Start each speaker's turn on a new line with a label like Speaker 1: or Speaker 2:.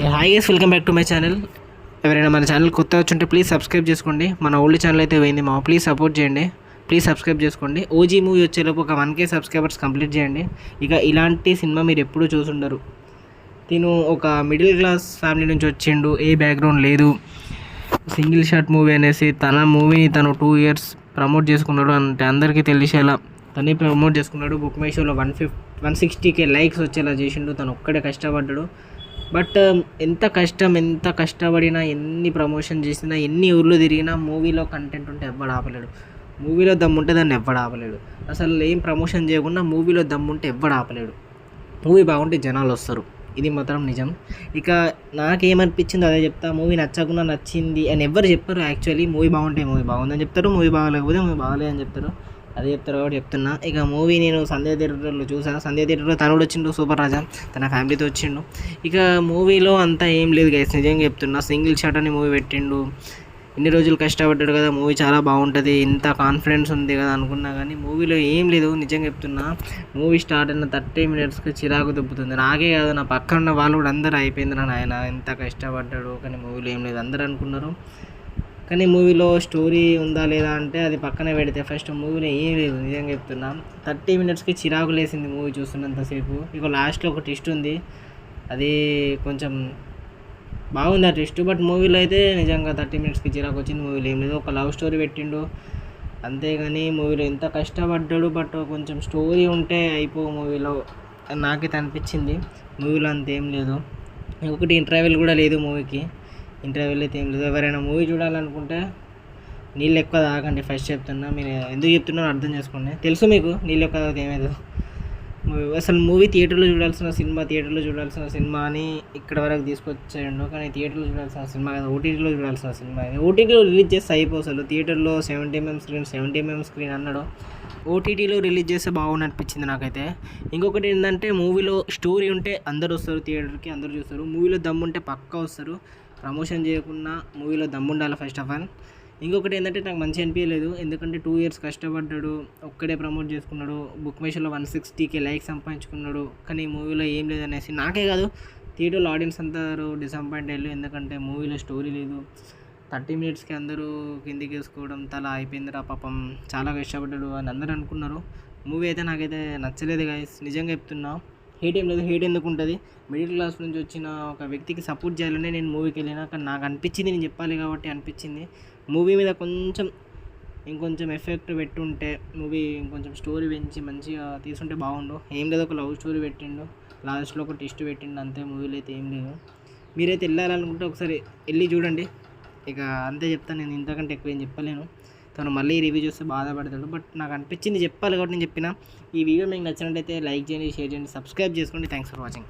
Speaker 1: Hi guys welcome back to my channel ఎవరైనా మన channel కొత్త వచ్చుంటే ప్లీజ్ సబ్స్క్రైబ్ చేసుకోండి. మన ఓల్డ్ ఛానల్ అయితే పోయింది మా ప్లీజ్ సపోర్ట్ చేయండి. ప్లీజ్ సబ్స్క్రైబ్ చేసుకోండి. ఓజీ మూవీ వచ్చేలోపు ఒక వన్ కే సబ్స్క్రైబర్స్ కంప్లీట్ చేయండి. ఇక ఇలాంటి సినిమా మీరు ఎప్పుడూ చూసుండరు. తిను ఒక మిడిల్ క్లాస్ ఫ్యామిలీ నుంచి వచ్చిండు ఏ బ్యాక్గ్రౌండ్ లేదు. సింగిల్ షాట్ మూవీ అనేసి తన మూవీని తను టూ ఇయర్స్ ప్రమోట్ చేసుకున్నాడు అంటే అందరికీ తెలిసేలా. తనే ప్రమోట్ చేసుకున్నాడు. బుక్ మై షోలో వన్ ఫిఫ్ వన్ సిక్స్టీకే లైక్స్ వచ్చేలా చేసిండు. తను ఒక్కడే కష్టపడ్డాడు. బట్ um, ఎంత కష్టం ఎంత కష్టపడినా ఎన్ని ప్రమోషన్ చేసినా ఎన్ని ఊర్లు తిరిగినా మూవీలో కంటెంట్ ఉంటే ఎవ్వడు ఆపలేడు. మూవీలో దమ్ము ఉంటే దాన్ని ఎవ్వడు ఆపలేడు. అసలు ఏం ప్రమోషన్ చేయకుండా మూవీలో దమ్ము ఉంటే ఎవ్వడు ఆపలేడు. మూవీ బాగుంటే జనాలు వస్తారు. ఇది మాత్రం నిజం. ఇక నాకేమనిపించిందో అదే చెప్తా. మూవీ నచ్చకుండా నచ్చింది అని ఎవ్వరు చెప్పరు. యాక్చువల్లీ మూవీ బాగుంటే మూవీ బాగుందని చెప్తారు. మూవీ బాగలేకపోతే మూవీ బాగాలేదని చెప్తారు. అదే చెప్తారు కాబట్టి చెప్తున్నా. ఇక మూవీ నేను సంధ్య థియేటర్లో చూసాను సంధ్య థియేటర్లో కూడా వచ్చిండు సూపర్ రాజా. తన ఫ్యామిలీతో వచ్చిండు. ఇక మూవీలో అంతా ఏం లేదు గైస్ నిజంగా చెప్తున్నా. సింగిల్ షాట్ అని మూవీ పెట్టిండు. ఇన్ని రోజులు కష్టపడ్డాడు కదా. మూవీ చాలా బాగుంటుంది. ఇంత కాన్ఫిడెన్స్ ఉంది కదా అనుకున్నా కానీ మూవీలో ఏం లేదు. నిజంగా చెప్తున్నా. మూవీ స్టార్ట్ అయిన థర్టీ మినిట్స్కి చిరాకు దుబ్బుతుంది. నాకే కాదు నా పక్కన ఉన్న వాళ్ళు కూడా అందరూ అయిపోయింది నా ఆయన ఎంత కష్టపడ్డాడు కానీ మూవీలో ఏం లేదు. అందరూ అనుకున్నారు. కానీ మూవీలో స్టోరీ ఉందా లేదా అంటే అది పక్కనే పెడితే ఫస్ట్ మూవీలో ఏం లేదు నిజంగా చెప్తున్నా. థర్టీ మినిట్స్కి చిరాకు లేసింది మూవీ చూస్తున్నంతసేపు ఇక లాస్ట్లో ఒక ట్విస్ట్ ఉంది. అది కొంచెం బాగుంది ఆ ట్విస్ట్ బట్ మూవీలో అయితే నిజంగా థర్టీ మినిట్స్కి చిరాకు వచ్చింది మూవీలో ఏం లేదు. ఒక లవ్ స్టోరీ పెట్టిండు. అంతేగాని మూవీలో ఎంత కష్టపడ్డాడు బట్ కొంచెం స్టోరీ ఉంటే అయిపో మూవీలో నాకైతే అనిపించింది. మూవీలో అంత ఏం లేదు. ఒకటి ఇంటర్వెల్ కూడా లేదు మూవీకి. ఇంటర్వ్యూలు అయితే ఏం లేదు ఎవరైనా మూవీ చూడాలనుకుంటే నీళ్ళు ఎక్కువ తాగండి ఫస్ట్ చెప్తున్నా. మీరు ఎందుకు చెప్తున్నారో అర్థం చేసుకోండి. తెలుసు మీకు? నీళ్ళు ఎక్కువ తాగితే ఏమేదు. అసలు మూవీ థియేటర్లో చూడాల్సిన సినిమా థియేటర్లో చూడాల్సిన సినిమా అని ఇక్కడ వరకు తీసుకొచ్చేయండు. కానీ థియేటర్లో చూడాల్సిన సినిమా కదా ఓటీటీలో చూడాల్సిన సినిమా. ఓటీటీలో రిలీజ్ చేస్తే అయిపో అసలు. థియేటర్లో seventy MM screen seventy MM screen అన్నాడు. ఓటీటీలో రిలీజ్ చేస్తే బాగుంది అనిపించింది నాకైతే. ఇంకొకటి ఏంటంటే మూవీలో స్టోరీ ఉంటే అందరు వస్తారు థియేటర్కి అందరు చూస్తారు. మూవీలో దమ్ము ఉంటే పక్కా వస్తారు. ప్రమోషన్ చేయకుండా మూవీలో దమ్ముండాలి ఫస్ట్ ఆఫ్ ఆల్ ఇంకొకటి ఏంటంటే నాకు మంచి అనిపించలేదు ఎందుకంటే టూ ఇయర్స్ కష్టపడ్డాడు ఒక్కడే ప్రమోట్ చేసుకున్నాడు బుక్ మేషన్లో వన్ సిక్స్టీకే లైక్ సంపాదించుకున్నాడు కానీ మూవీలో ఏం లేదనేసి నాకే కాదు థియేటర్లో ఆడియన్స్ అందరూ డిసప్పాయింట్ అయ్యారు. ఎందుకంటే మూవీలో స్టోరీ లేదు. థర్టీ మినిట్స్కి అందరూ కిందికి వేసుకోవడం తల అయిపోయిందిరా పాపం చాలా కష్టపడ్డాడు అని అందరూ అనుకున్నారు. మూవీ అయితే నాకైతే నచ్చలేదు గాయస్ నిజంగా చెప్తున్నా. హేట్ ఏం లేదు హేట్ ఎందుకు ఉంటుంది? మిడిల్ క్లాస్ నుంచి వచ్చిన ఒక వ్యక్తికి సపోర్ట్ చేయాలనే నేను మూవీకి వెళ్ళినా కానీ నాకు అనిపించింది నేను చెప్పాలి కాబట్టి అనిపించింది. మూవీ మీద కొంచెం ఇంకొంచెం ఎఫెక్ట్ పెట్టుంటే మూవీ ఇంకొంచెం స్టోరీ పెంచి మంచిగా తీసుంటే బాగుండు. ఏం లేదు ఒక లవ్ స్టోరీ పెట్టిండు. లాస్ట్లో ఒక టెస్ట్ పెట్టిండు అంతే మూవీలో అయితే ఏం లేదు. మీరైతే వెళ్ళాలనుకుంటే ఒకసారి వెళ్ళి చూడండి. ఇక అంతే చెప్తాను నేను ఇంతకంటే ఎక్కువ ఏం చెప్పలేను. తను మళ్ళీ రివ్యూ చూస్తే బాధపడతాడు. బట్ నాకు అనిపించింది చెప్పాలి కాబట్టి నేను చెప్పిన. ఈ వీడియో మీకు నచ్చినట్టయితే లైక్ చేయండి షేర్ చేయండి సబ్స్క్రైబ్ చేసుకోండి. Thanks for watching